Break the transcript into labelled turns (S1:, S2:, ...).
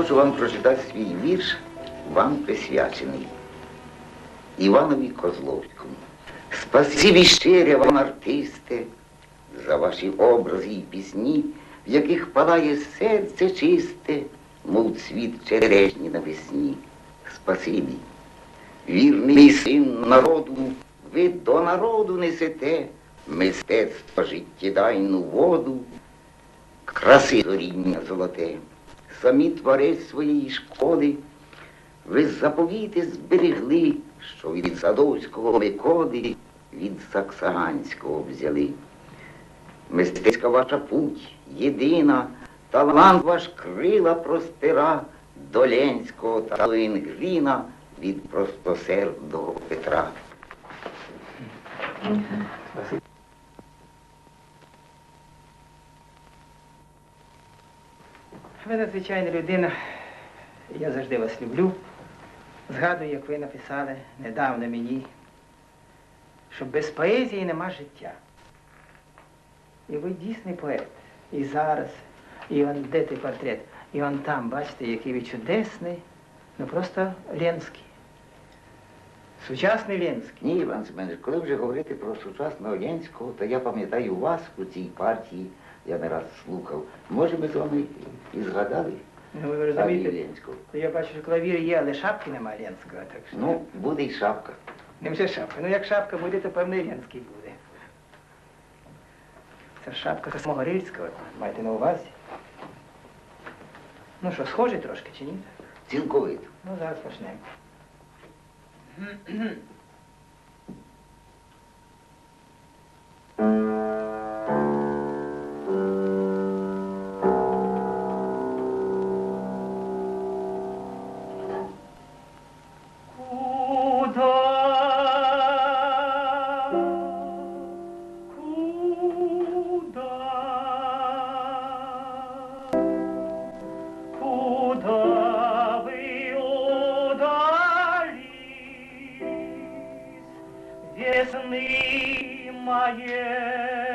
S1: хочу вам прочитати свій вірш, вам присвячений Іванові Козловському. Спасибі щире вам, артисти, за ваші образи і пісні, в яких палає серце чисте, мов цвіт черешні навесні. Спасибі. Вірний син народу, ви до народу несете мистецтво життєдайну воду, краси горіння золоте, самі творець своєї шкоди, ви заповіти зберегли, що від Садовського Миколи, від Саксаганського взяли. Мистецька ваша путь єдина, талант ваш крила простира, до Ленського та Лоїнгріна від простосердого Петра.
S2: Ви надзвичайна людина. Я завжди вас люблю. Згадую, як ви написали недавно мені, що без поезії нема життя. І ви дійсний поет. І зараз, і он де той портрет, і он там, бачите, який ви чудесний, ну просто Ленський. Сучасний Ленський.
S1: Ні, Іван Семенович, коли вже говорити про сучасного Ленського, то я пам'ятаю вас у цій партії, я не раз слухав. Може, ми з вами і згадали
S2: Ну, ви розумієте,
S1: Ленського.
S2: я бачу, що клавір є, але шапки немає Ленського, так що.
S1: Ну, буде й шапка.
S2: Не вже шапка. Ну як шапка буде, то певно і Ленський буде. Це шапка самого Рильського, майте на увазі. Ну що, схожі трошки чи ні?
S1: Цілковито.
S2: Ну, зараз почнемо. Весны моей,